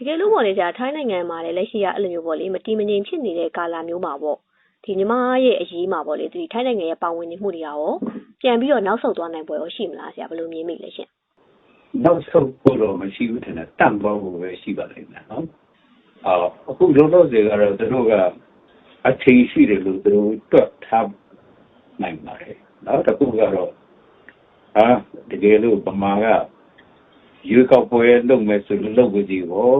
တကယ်လို့ပေါ့လေကြာထိုင်းနိုင်ငံမှာလည်းလက်ရှိကအဲ့လိုမျိုးပေါ့လေမတီမငြိမ်ဖြစ်နေတဲ့ကာလမျိုးမှာပေါ့ဒီညီမရဲ့အရေးမှာပေါ့လေဒီထိုင်းနိုင်ငံရဲ့ပါဝင်နေမှုတွေရောပြန်ပြီးတော့နောက်ဆုတ်သွားနိုင်ပွဲရောရှိမလားဆရာဘယ်လိုမြင်မိလဲရှင်နောက်ဆုံးဖို့တော့မရှိဘူးထင်တယ်တန့်သွားဖို့ပဲရှိပါလိမ့်မယ်နော်အော်အခုလုံးလုံးစေကတော့သူတို့ကအချိန်ရှိတယ်လို့သူတို့တွက်ထားနိုင်ပါတယ်နောက်တစ်ခုကတော့ဟာတကယ်လို့ပမာက ရွေးကောက်ပွဲလုပ်မယ်ဆိုလို့လုပ်ကြည့်ပေါ့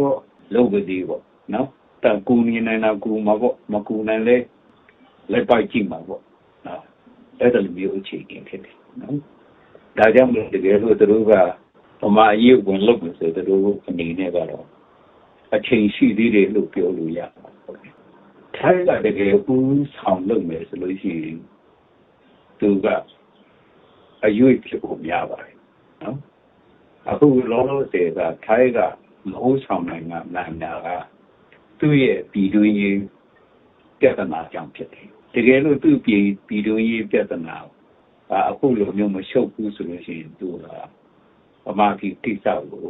လုပ်ကြည့်ပေါ့နော်တကူနေနိုင်တာကူမှာပေါ့မကူနိုင်လဲလက်ပိုက်ကြည့်မှာပေါ့နော်အဲ့ဒါလိုမျိုးအခြေအနေဖြစ်တယ်နော်ဒါကြောင့်မို့တကယ်လို့သူတို့ကပမာအရေးဝင်လုပ်မယ်ဆိုသူတို့အနေနဲ့ကတော့အချိန်ရှိသေးတယ်လို့ပြောလို့ရပါတယ်ထိုင်းကတကယ်ဦးဆောင်လုပ်မယ်ဆိုလို့ရှိရင်သူကအရွေးဖြစ်ဖို့များပါတယ်နော် အခုလောလောဆယ်ကထိုင်းကမဟုတ်ဆောင်နိုင်ကနိုင်တာကသူ့ရဲ့ပြည်တွင်းရေးပြဿနာကြောင့်ဖြစ်တယ်တကယ်လို့သူ့ပြည်ပြည်တွင်းရေးပြဿနာအခုလိုမျိုးမရှုပ်ဘူးဆိုလို့ရှိရင်သူကပမာကြီးတိကျကို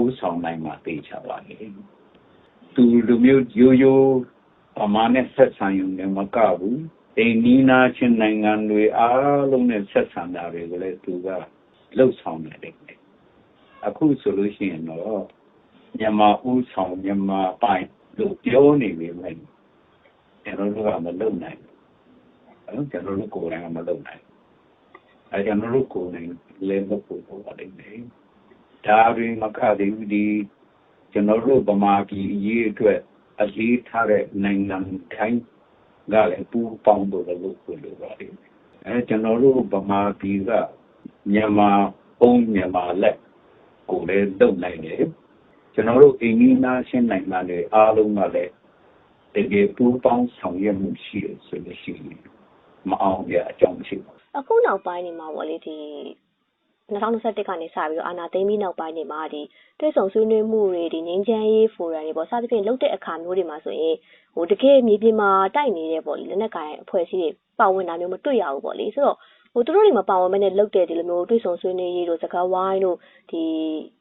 ဦးဆောင်နိုင်မှာသိချပါလေသူလူမျိုးရိုးရိုးပမာနဲ့ဆက်ဆံရုံနဲ့မကဘူးအိန္ဒိနာချင်းနိုင်ငံတွေအားလုံးနဲ့ဆက်ဆံတာတွေကိုလည်းသူကလှုပ်ဆောင်နေတယ် အခုဆိုလို့ရှိရင်တော့မြန်မာဦးဆောင်မြန်မာပိုင်လို့ပြောနေပြီမယ်ကျွန်တော်တို့ကမလုပ်နိုင်ဘူးကျွန်တော်တို့ကိုယ်တိုင်ကမလုပ်နိုင်အဲကျွန်တော်တို့ကိုယ်တိုင်လည်းမဖို့တော့ပါလိမ့်မယ်ဒါတွေမကသေးဘူးဒီကျွန်တော်တို့ဗမာပြည်အရေးအတွက်အလေးထားတဲ့နိုင်ငံတိုင်းကလည်းပူပေါင်းဖို့လုပ်ဖို့လိုပါလိမ့်မယ်အဲကျွန်တော်တို့ဗမာပြည်ကမြန်မာပုံမြန်မာလက် ကိုလည်းလုပ်နိုင်တယ်ကျွန်တော်တို့အိန္ဒိနာရှင်းနိုင်ငံတွေအားလုံးကလည်းတကယ်ပူပေါင်းဆောင်ရွက်မှုရှိတယ်ဆိုလို့ရှိရင်မအောင်ပြအကြောင်းမရှိပါဘူးအခုနောက်ပိုင်းနေမှာပေါ့လေဒီ2021ကနေစပြီးတော့အာနာသိမ်းပြီးနောက်ပိုင်းနေမှာဒီတွေ့ဆုံဆွေးနွေးမှုတွေဒီငင်းချမ်းရေးဖိုရမ်တွေပေါ့စသဖြင့်လုပ်တဲ့အခါမျိုးတွေမှာဆိုရင်ဟိုတကယ်မြေပြင်မှာတိုက်နေတဲ့ပေါ့လေလက်နက်ကိုင်အဖွဲ့အစည်းတွေပါဝင်တာမျိုးမတွေ့ရဘူးပေါ့လေဆိုတော့ ဟိုသူတို့တွေမပါဝင်မနဲ့လုပ်တဲ့ဒီလိုမျိုးတွေ့ဆုံဆွေးနွေးရေးတို့စကားဝိုင်းတို့ဒီ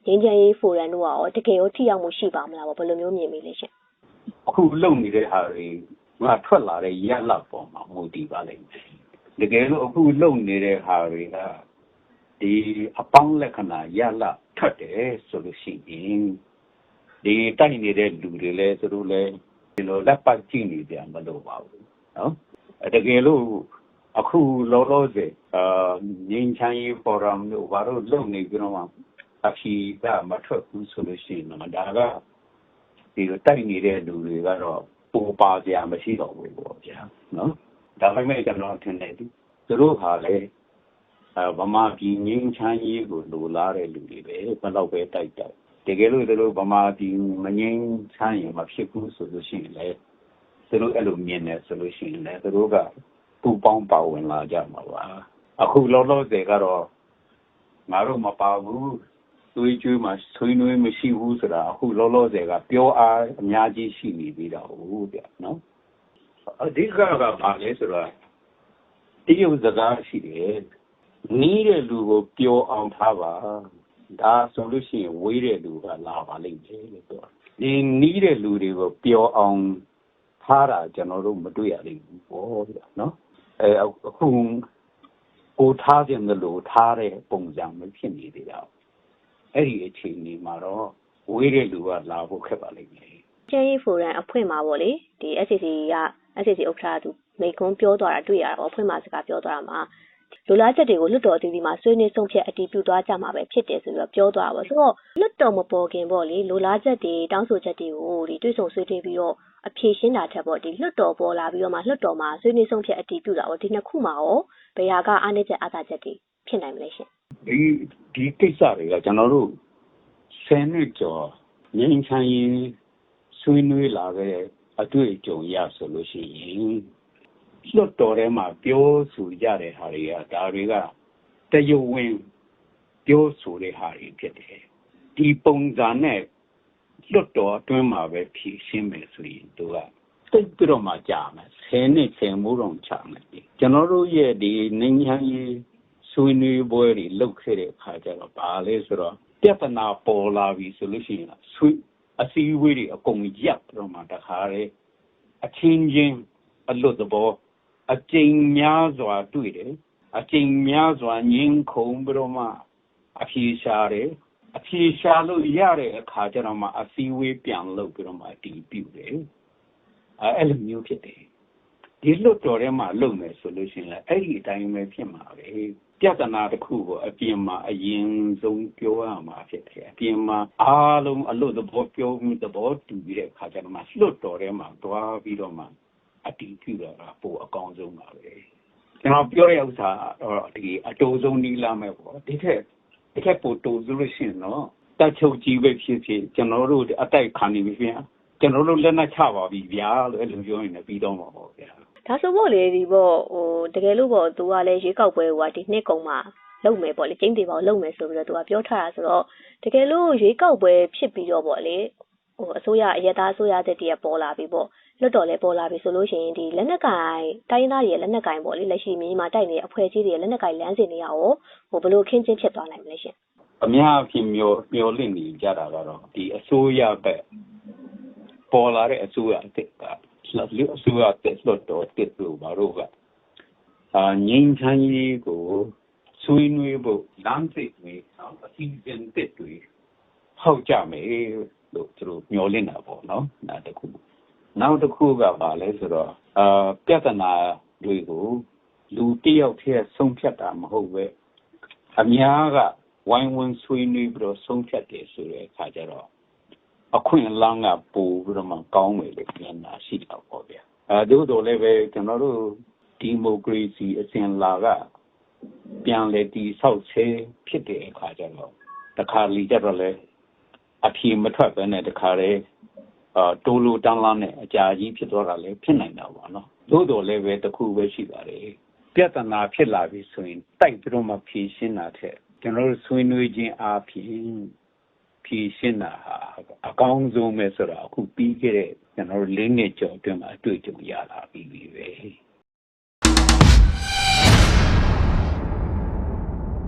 ငင်းချမ်းရေးဖိုရမ်တို့ရောတကယ်ရောထိရောက်မှုရှိပါမလားပေါ့ဘယ်လိုမျိုးမြင်မိလဲရှင်အခုလုံနေတဲ့ဟာတွေငါထွက်လာတဲ့ရက်လောက်ပေါ်မှာမူတည်ပါလိမ့်မယ်တကယ်လို့အခုလုံနေတဲ့ဟာတွေကဒီအပေါင်းလက္ခဏာရလာထတ်တယ်ဆိုလို့ရှိရင်ဒီတိုက်နေတဲ့လူတွေလည်းသူတို့လည်းဒီလိုလက်ပတ်ကြည့်နေကြမလို့ပါဘူးနော်တကယ်လို့အခုလောလောဆယ် အာငင်းချမ်းရေး forum တို့ဘာလို့လုပ်နေကြတော့မှအဖြေကမထွက်ဘူးဆိုလို့ရှိရင်တော့ဒါကဒီလိုတိုက်နေတဲ့လူတွေကတော့ပိုပါကြမရှိတော့ဘူးပေါ့ဗျာနော်ဒါပေမဲ့ကျွန်တော်ထင်တယ်သူတို့ဟာလည်းအဲဗမာပြည်ငင်းချမ်းရေးကိုလိုလားတဲ့လူတွေပဲဘယ်တော့ပဲတိုက်တိုက်တကယ်လို့သူတို့ဗမာပြည်မငင်းချမ်းရင်မဖြစ်ဘူးဆိုလို့ရှိရင်လည်းသူတို့အဲ့လိုမြင်တယ်ဆိုလို့ရှိရင်လည်းသူတို့ကပူပေါင်းပါဝင်လာကြမှာပါ အခုလောလောဆယ်ကတော့ငါတို့မပါဘူးသွေးကြွေးမှာဆွေးနွေးမရှိဘူးဆိုတာအခုလောလောဆယ်ကပြောအားအများကြီးရှိနေသေးတာဟုတ်ဗျနော်အဓိကကဘာလဲဆိုတော့တရုတ်စကားရှိတယ်နီးတဲ့လူကိုပျော်အောင်ထားပါဒါဆိုလို့ရှိရင်ဝေးတဲ့လူကလာပါလိမ့်မယ်လို့ပြောဒီနီးတဲ့လူတွေကိုပျော်အောင်ထားတာကျွန်တော်တို့မတွေ့ရလိမ့်ဘူးပေါ့ဗျာနော်အဲအခု ကိုထားခြင်းလို့ထားတဲ့ပုံစံမျိုးဖြစ်နေသေးတာအဲ့ဒီအချိန်ကြီးမှာတော့ဝေးတဲ့လူကလာဖို့ခက်ပါလိမ့်မယ်ကျန်းရေးဖိုရမ်အဖွင့်မှာပေါ့လေဒီ SCC က SCC ဥက္ကဋ္ဌသူမိကွန်းပြောသွားတာတွေ့ရတာပေါ့အဖွင့်မှာစကားပြောသွားတာမှာလူလားချက်တွေကိုလွတ်တော်အသီးသီးမှာဆွေးနွေးဆုံးဖြတ်အတည်ပြုသွားကြမှာပဲဖြစ်တယ်ဆိုပြီးတော့ပြောသွားတာပေါ့ဆိုတော့လွတ်တော်မပေါ်ခင်ပေါ့လေလူလားချက်တွေတောင်းဆိုချက်တွေကိုဒီတွေ့ဆုံဆွေးနွေးပြီးတော့ အဖြေရှင်းတာထက်ပေါ့ဒီလွတ်တော်ပေါ်လာပြီးတော့မှလွတ်တော်မှာဆွေးနွေးဆုံးဖြတ်အတည်ပြုတာပေါ့ဒီနှစ်ခုမှာရောဘယ်ဟာကအားနည်းချက်အားသာချက်တွေဖြစ်နိုင်မလဲရှင်ဒီဒီကိစ္စတွေကကျွန်တော်တို့ဆယ်နှစ်ကျော်ငင်းချမ်းရေးဆွေးနွေးလာခဲ့တဲ့အတွေ့အကြုံရဆိုလို့ရှိရင်လွတ်တော်ထဲမှာပြောဆိုကြတဲ့ဟာတွေကဒါတွေကတရုတ်ဝင်ပြောဆိုတဲ့ဟာတွေဖြစ်တယ်ဒီပုံစံနဲ့ လွတ်တော်အတွင်းမှာပဲဖြည့်ရှင်းမယ်ဆိုရင်သူကတိတ်ပြီးတော့မှကြာမယ်ဆယ်နှစ်ဆယ်မိုးတော့ကြာမယ်ကျွန်တော်တို့ရဲ့ဒီနေချမ်းရေးဆွေးနွေးပွဲတွေလုပ်ခဲ့တဲ့အခါကျတော့ဘာလဲဆိုတော့ပြဿနာပေါ်လာပြီဆိုလို့ရှိရင်ဆွေးအစည်းအဝေးတွေအကုန်ရပ်ပြီးတော့မှတခါလေအချင်းချင်းအလွတ်သဘောအကျဉ်းများစွာတွေ့တယ်အကျဉ်းများစွာငင်းခုန်ပြီးတော့မှအဖြေရှာတယ် အဖြေရှာလို့ရတဲ့အခါကျတော့မှအစည်းအဝေးပြန်လုပ်ပြီးတော့မှတည်ပြုတယ်အဲအဲ့လိုမျိုးဖြစ်တယ်ဒီလွတ်တော်ထဲမှာလုပ်မယ်ဆိုလို့ရှိရင်လည်းအဲ့ဒီအတိုင်းပဲဖြစ်မှာပဲပြဿနာတစ်ခုကိုအပြင်မှာအရင်ဆုံးပြောရမှာဖြစ်တယ်အပြင်မှာအားလုံးအလို့သဘောပြောမှုသဘောတူပြီးတဲ့အခါကျတော့မှလွတ်တော်ထဲမှာတွားပြီးတော့မှအတီးပြုတာကပိုအကောင်းဆုံးပါပဲကျွန်တော်ပြောတဲ့ဥစ္စာတော့ဒီအတူဆုံးနီးလာမယ်ပေါ့ဒီထက် ဒီထက်ပိုတူဆိုလို့ရှိရင်တော့တက်ချုပ်ကြီးပဲဖြစ်ဖြစ်ကျွန်တော်တို့အတိုက်ခံနေပြီဗျာကျွန်တော်တို့လက်နက်ချပါပြီဗျာလို့အဲ့လိုပြောရင်လည်းပြီးတော့မှာပေါ့ဗျာဒါဆိုပေါ့လေဒီပေါ့ဟိုတကယ်လို့ပေါ့သူကလည်းရွေးကောက်ပွဲကဒီနှစ်ကုန်မှာလုပ်မယ်ပေါ့လေကျင်းသေးပါလုပ်မယ်ဆိုပြီးတော့သူကပြောထားတာဆိုတော့တကယ်လို့ရွေးကောက်ပွဲဖြစ်ပြီးတော့ပေါ့လေ ဟိုအစိုးရအရသာအစိုးရတဲ့တည်းပေါ်လာပြီပေါ့လွတ်တော်လည်းပေါ်လာပြီဆိုလို့ရှိရင်ဒီလက်နက်ကင်တိုင်းသားတွေရဲ့လက်နက်ကင်ပေါ့လေလက်ရှိမြေမှာတိုက်နေတဲ့အဖွဲ့အစည်းတွေရဲ့လက်နက်ကင်လမ်းစဉ်တွေရောဟိုဘယ်လိုခင်းချင်းဖြစ်သွားနိုင်မလဲရှင်အများအပြားမျောမျောလင့်နေကြတာကတော့ဒီအစိုးရဘက်ပေါ်လာတဲ့အစိုးရအစ်ကလူအစိုးရတက်လို့တော့တက်လို့ဘာလို့ကအာငင်းချမ်းကြီးကိုဆွေးနွေးဖို့လမ်းစိတ်တွေနော်အစီအစဉ်တက်တွေဟောက်ကြမယ် လို့သူတို့မျောလင့်တာပေါ့နော်ဒါတခုနောက်တစ်ခုကပါလဲဆိုတော့အာပြဿနာတွေကိုလူတစ်ယောက်တည်းဆုံးဖြတ်တာမဟုတ်ပဲအများကဝိုင်းဝန်းဆွေးနွေးပြီးတော့ဆုံးဖြတ်တယ်ဆိုတဲ့အခါကျတော့အခွင့်အလမ်းကပိုပြီးတော့မှကောင်းမယ်လို့ပြန်လာရှိတာပေါ့ဗျာအဲသို့တော်လည်းပဲကျွန်တော်တို့ဒီမိုကရေစီအစဉ်လာကပြန်လေတီဆောက်ဆဲဖြစ်တဲ့အခါကျတော့တခါလီကြတော့လေ အဖြေမထွက်ပဲနဲ့တခါလေအာတိုးလိုတန်းလာနဲ့အကြာကြီးဖြစ်သွားတာလည်းဖြစ်နိုင်တာပေါ့နော်သို့တော်လည်းပဲတစ်ခုပဲရှိပါတယ်ပြဿနာဖြစ်လာပြီဆိုရင်တိုက်ပြီးတော့မှဖြေရှင်းတာထက်ကျွန်တော်တို့ဆွေးနွေးခြင်းအပြင်ဖြေရှင်းတာဟာအကောင်းဆုံးပဲဆိုတော့အခုပြီးခဲ့တဲ့ကျွန်တော်တို့၄နှစ်ကျော်အတွင်းမှာအတွေ့အကြုံရလာပြီးပြီပဲ